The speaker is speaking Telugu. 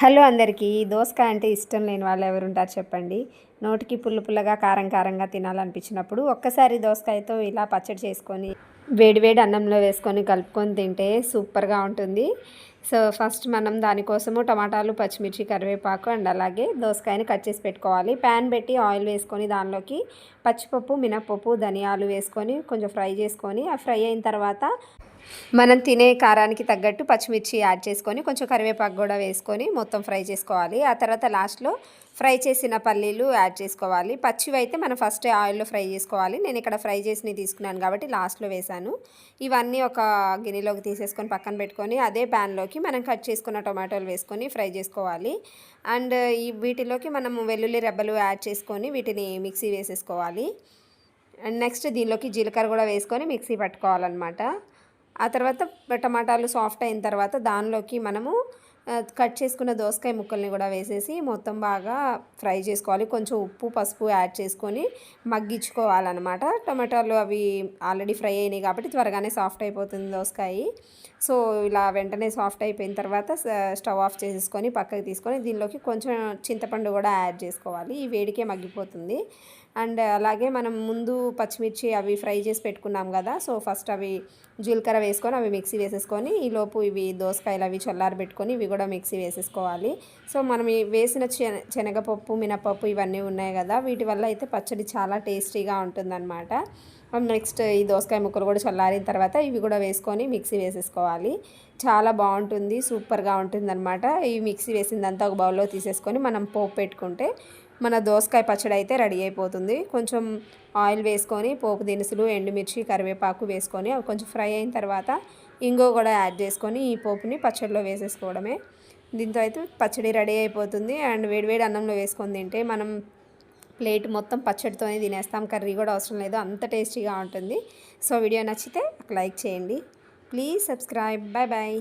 హలో అందరికీ. దోసకాయ అంటే ఇష్టం లేని వాళ్ళు ఎవరు ఉంటారు చెప్పండి. నోటికి పుల్ల పుల్లగా కారం కారంగా తినాలనిపించినప్పుడు ఒక్కసారి దోసకాయతో ఇలా పచ్చడి చేసుకొని వేడివేడి అన్నంలో వేసుకొని కలుపుకొని తింటే సూపర్గా ఉంటుంది. సో ఫస్ట్ మనం దానికోసము టమాటాలు పచ్చిమిర్చి కరివేపాకు అండ్ అలాగే దోసకాయని కట్ చేసి పెట్టుకోవాలి. ప్యాన్ పెట్టి ఆయిల్ వేసుకొని దానిలోకి పచ్చిపప్పు మినప్పప్పు ధనియాలు వేసుకొని కొంచెం ఫ్రై చేసుకొని ఆ ఫ్రై అయిన తర్వాత మనం తినే కారానికి తగ్గట్టు పచ్చిమిర్చి యాడ్ చేసుకొని కొంచెం కరివేపాకు కూడా వేసుకొని మొత్తం ఫ్రై చేసుకోవాలి. ఆ తర్వాత లాస్ట్లో ఫ్రై చేసిన పల్లీలు యాడ్ చేసుకోవాలి. పచ్చివి అయితే మనం ఫస్ట్ ఆయిల్లో ఫ్రై చేసుకోవాలి. నేను ఇక్కడ ఫ్రై చేసినవి తీసుకున్నాను కాబట్టి లాస్ట్లో వేశాను. ఇవన్నీ ఒక గిన్నెలోకి తీసేసుకొని పక్కన పెట్టుకొని అదే ప్యాన్లోకి మనం కట్ చేసుకున్న టొమాటోలు వేసుకొని ఫ్రై చేసుకోవాలి. అండ్ ఈ వీటిలోకి మనం వెల్లుల్లి రెబ్బలు యాడ్ చేసుకొని వీటిని మిక్సీ వేసేసుకోవాలి. అండ్ నెక్స్ట్ దీనిలోకి జీలకర్ర కూడా వేసుకొని మిక్సీ పట్టుకోవాలన్నమాట. ఆ తర్వాత టమాటాలు సాఫ్ట్ అయిన తర్వాత దానిలోకి మనము కట్ చేసుకున్న దోసకాయ ముక్కల్ని కూడా వేసేసి మొత్తం బాగా ఫ్రై చేసుకోవాలి. కొంచెం ఉప్పు పసుపు యాడ్ చేసుకొని మగ్గించుకోవాలన్నమాట. టమాటాలు అవి ఆల్రెడీ ఫ్రై అయినాయి కాబట్టి త్వరగానే సాఫ్ట్ అయిపోతుంది దోసకాయ. సో ఇలా వెంటనే సాఫ్ట్ అయిపోయిన తర్వాత స్టవ్ ఆఫ్ చేసేసుకొని పక్కకి తీసుకొని దీనిలోకి కొంచెం చింతపండు కూడా యాడ్ చేసుకోవాలి. ఈ వేడికే మగ్గిపోతుంది. అండ్ అలాగే మనం ముందు పచ్చిమిర్చి అవి ఫ్రై చేసి పెట్టుకున్నాం కదా సో ఫస్ట్ అవి జీలకర్ర వేసుకొని అవి మిక్సీ వేసేసుకొని ఈలోపు ఇవి దోసకాయలు అవి చల్లారి పెట్టుకొని ఇవి కూడా కూడా మిక్సీ వేసేసుకోవాలి. సో మనం వేసిన శనగపప్పు మినపప్పు ఇవన్నీ ఉన్నాయి కదా వీటి వల్ల అయితే పచ్చడి చాలా టేస్టీగా ఉంటుందన్నమాట. నెక్స్ట్ ఈ దోసకాయ ముక్కలు కూడా చల్లారిన తర్వాత ఇవి కూడా వేసుకొని మిక్సీ వేసేసుకోవాలి. చాలా బాగుంటుంది సూపర్గా ఉంటుందన్నమాట. ఈ మిక్సీ వేసిందంతా ఒక బౌల్లో తీసేసుకొని మనం పోపు పెట్టుకుంటే మన దోసకాయ పచ్చడి అయితే రెడీ అయిపోతుంది. కొంచెం ఆయిల్ వేసుకొని పోపు దినుసులు ఎండుమిర్చి కరివేపాకు వేసుకొని అవి కొంచెం ఫ్రై అయిన తర్వాత ఇంగో కూడా యాడ్ చేసుకొని ఈ పోపుని పచ్చడిలో వేసేసుకోవడమే. దీంతో అయితే పచ్చడి రెడీ అయిపోతుంది. అండ్ వేడివేడి అన్నంలో వేసుకొని తింటే మనం ప్లేట్ మొత్తం పచ్చడితోనే తినేస్తాం. కర్రీ కూడా అవసరం లేదు. అంత టేస్టీగా ఉంటుంది. సో వీడియో నచ్చితే లైక్ చేయండి. Please subscribe. Bye bye